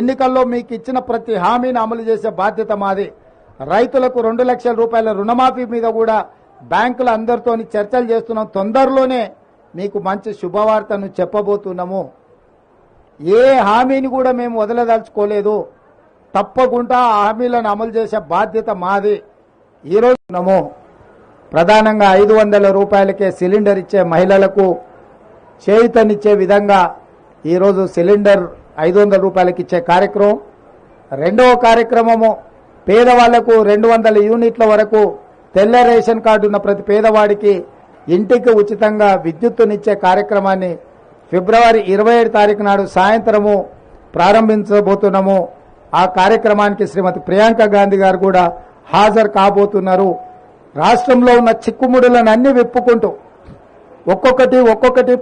ఎన్నికల్లో మీకు ఇచ్చిన ప్రతి హామీని అమలు చేసే బాధ్యత మాది. రైతులకు రెండు లక్షల రూపాయల రుణమాఫీ మీద కూడా బ్యాంకుల అందరితోని చర్చలు చేస్తున్నాం. తొందరలోనే మీకు మంచి శుభవార్తను చెప్పబోతున్నాము. ఏ హామీని కూడా మేము వదలదలుచుకోలేదు. తప్పకుండా ఆ హామీలను అమలు చేసే బాధ్యత మాది. ఈరోజు ప్రధానంగా ఐదు వందల రూపాయలకే సిలిండర్ ఇచ్చే మహిళలకు చేయుతనిచ్చే విధంగా ఈరోజు సిలిండర్ ఐదు వందల రూపాయలకి ఇచ్చే కార్యక్రమం. రెండవ కార్యక్రమము పేదవాళ్ళకు రెండు వందల యూనిట్ల వరకు తెల్ల రేషన్ కార్డు ఉన్న ప్రతి పేదవాడికి ఇంటికి ఉచితంగా విద్యుత్తునిచ్చే కార్యక్రమాన్ని ఫిబ్రవరి ఇరవై ఏడు తారీఖు నాడు సాయంత్రము ప్రారంభించబోతున్నాము. ఆ కార్యక్రమానికి శ్రీమతి ప్రియాంక గాంధీ గారు కూడా హాజరు కాబోతున్నారు. రాష్ట్రంలో ఉన్న చిక్కుముడులను అన్ని విప్పుకుంటూ ఒక్కొక్కటి ఒక్కొక్కటి